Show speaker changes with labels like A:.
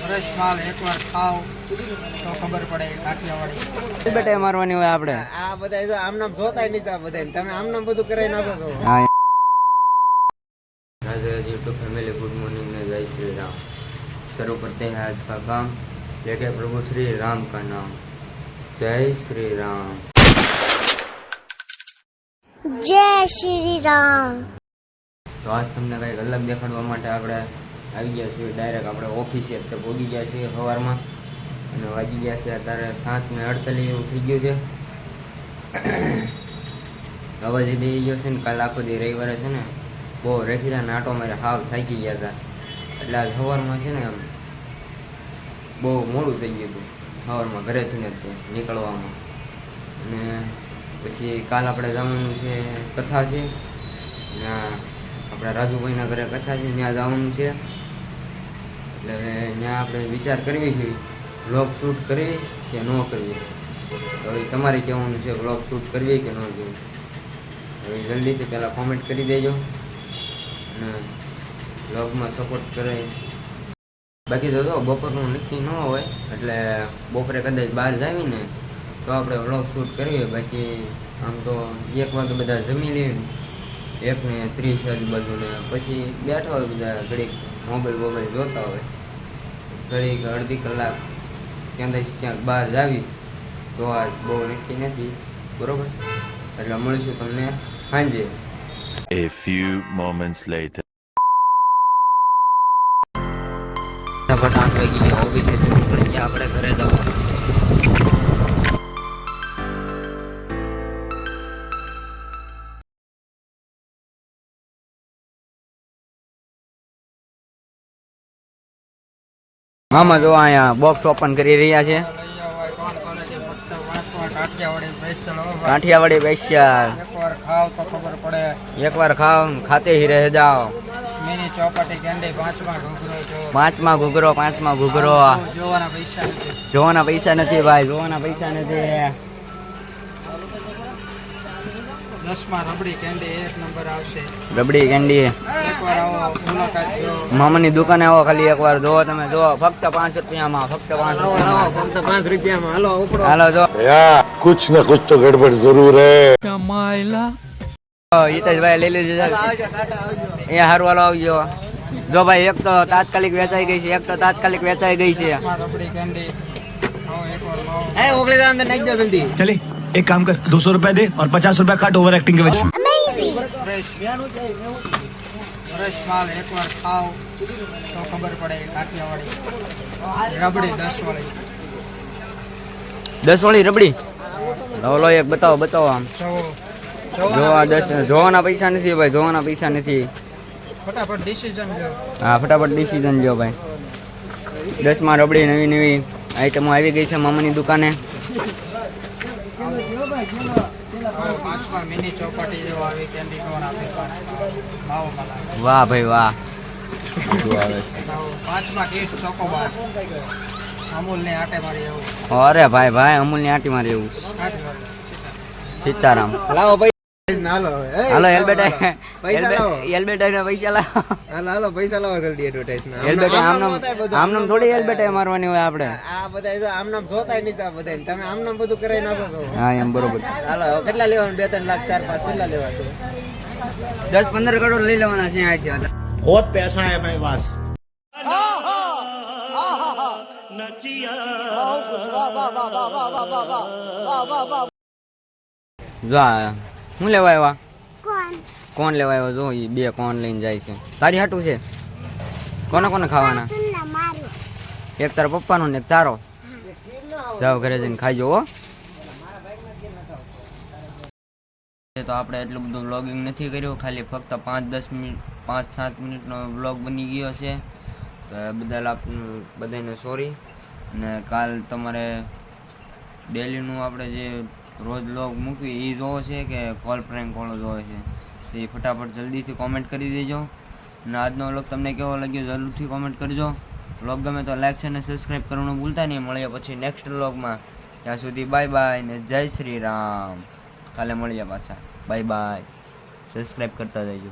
A: Fresh માલ એકવાર ખાવ તો ખબર પડે કાઠિયાવાડી
B: બેટા મારવાની હોય આપણે
C: આ બધા જો આમ નામ જોતા નહીં તા બધા તમે આમ નામ બધું કરાવી નાખો છો
B: हाँ Radhe YouTube family good morning में जय श्री राम शुरू करते हैं आज का काम लेके प्रभु श्री राम का नाम जय श्री राम
D: જય શ્રી રામ
B: તો આજ તમને કંઈક અલગ દેખાડવા માટે આપણે આવી ગયા છીએ ડાયરેક્ટ આપણે ઓફિસે અત્યારે ભોગી ગયા છીએ સવારમાં. અને વાગી ગયા છે અત્યારે સાત ને અડતાલીસ એવું થઈ ગયું છે. અવાજ જે બે ગયો છે ને, કાલ આખો દી રવિવારે છે ને, બહુ રેખીલા નાટો મારે હાવ થાકી ગયા હતા. એટલે આજ સવારમાં છે ને, બહુ મોડું થઈ ગયું હતું. સવારમાં ઘરેથી ને ત્યાં નીકળવામાં. અને પછી કાલ આપણે જવાનું છે કથા છે. આપણા રાજુભાઈના ઘરે કથા છે, ત્યાં જવાનું છે. એટલે હવે ત્યાં આપણે વિચાર કરવી છે વ્લોગ શૂટ કરવી કે ન કરવી? હવે તમારે કહેવાનું છે વ્લોગ શૂટ કરવી કે ન કરવી? હવે જલ્દીથી પહેલાં કોમેન્ટ કરી દેજો અને બ્લોગમાં સપોર્ટ કરે. બાકી તો જો, બપોરનું નક્કી ન હોય, એટલે બપોરે કદાચ બહાર જાવીને તો આપણે વ્લોગ શૂટ કરીએ બાકી આમ તો એક વાગે બધા જમી લઈએ એક ને ત્રીસ આજુબાજુ ને પછી બેઠા હોય બધા ઘડીક મોબાઈલ બોબાઈલ જોતા હોય. ઘડીક અડધી કલાક ક્યાં ક્યાંક બહાર જાવી. તો આ બહુ નક્કી નથી. બરોબર? એટલે મળીશું તમને સાંજે.
E: A few moments later.
B: ફટાફટ આઠ વાગી ગયા ઓફિસે આપણે ઘરે જવાનું. મામા જો અહીંયા બોક્સ ઓપન કરી રહ્યા છે.
A: કાઠિયાવાડી
B: પૈસા
A: એકવાર ખાવ તો ખબર પડે
B: એકવાર ખાવ ખાતે હી રહે જાઓ.
A: પાંચમાં ઘૂઘરો જો
B: પાંચમાં ઘૂઘરો.
A: જોવાના પૈસા નથી
B: ભાઈ, જોવાના પૈસા નથી.
A: દસમાં રબડી કેન્ડી જો
B: મામાની દુકાને આવો ખાલી એકવાર. જો તમે જો ફક્ત પાંચ રૂપિયામાં ફક્ત પાંચ રૂપિયામાં.
C: હાલો
B: જો.
E: કુછ ના કુછ તો ગડબડ જરૂર હે.
B: હિતેશભાઈ લઈ લેજો એ હારું વાલો આવજો. જો ભાઈ એક તો તાત્કાલિક વેચાઈ ગઈ છે એક તો તાત્કાલિક વેચાઈ ગઈ છે.
F: ચલી. एक काम कर दो सौ रुपया दे और पचास रुपया काट ओवर एक्टिंग के वजह
A: ફ્રેશ ફ્રેશ માલ એકવાર ખાવ તો ખબર પડે કાઠિયાવાડી રબડી દસ વાળી
B: દસ વાળી રબડી લો લો એક બતાવો બતાવો આમ
A: જો
B: જોવા દસ જોવાના પૈસા નથી ભાઈ જોવાના પૈસા નથી
A: ફટાફટ ડિસિઝન લો
B: હા ફટાફટ ડિસિઝન લ્યો ભાઈ દસમાં રબડી નવી નવી આઈટમો આવી ગઈ છે મામાની દુકાને વાહ ભાઈ વાહ. અરે ભાઈ ભાઈ અમૂલની આટી મારી એવું. સીતારામ.
C: લાવો પૈસા
B: મારવાની હોય આપણે
C: આ બધા આમનામ જોતાય નહીં તા બધા તમે આમનામ બધું કરાવી કેટલા લેવાનું બે ત્રણ લાખ ચાર પાંચ કેટલા લેવા
B: દસ પંદર કરોડ લઈ લેવાના છે આજે બહોત વાહ શું લેવા આવ્યા?
D: કોણ?
B: લેવા આવ્યો? જો એ બે કોણ લઈને જાય છે. તારી હાટું છે? કોને કોને ખાવાના? એક તારા પપ્પાનો ને તારો. જાઓ ઘરે જઈને ખાઈજો હો. તો આપણે એટલું બધું વ્લોગિંગ નથી કર્યું ખાલી ફક્ત પાંચ દસ મિનિટ પાંચ સાત મિનિટનો વ્લોગ બની ગયો છે. તો બદલ આપનું બધાને સોરી અને કાલ તમારે ડેલીનું આપણે જે રોજ લોગ મૂકવી એ જોવો છે કે કોલ પ્રેન્ક કોળો જોવો છે. તો એ ફટાફટ જલ્દીથી કોમેન્ટ કરી દેજો. અને આજનો વ્લોગ તમને કેવો લાગ્યો જરૂરથી કોમેન્ટ કરજો. વ્લોગ ગમે તો લાઈક છે અને સબસ્ક્રાઈબ કરવાનું ભૂલતા નહીં. મળીએ પછી નેક્સ્ટ વ્લોગમાં ત્યાં સુધી બાય બાય ને જય શ્રી રામ. કાલે મળીએ પાછા. બાય બાય સબસ્ક્રાઈબ કરતા જજો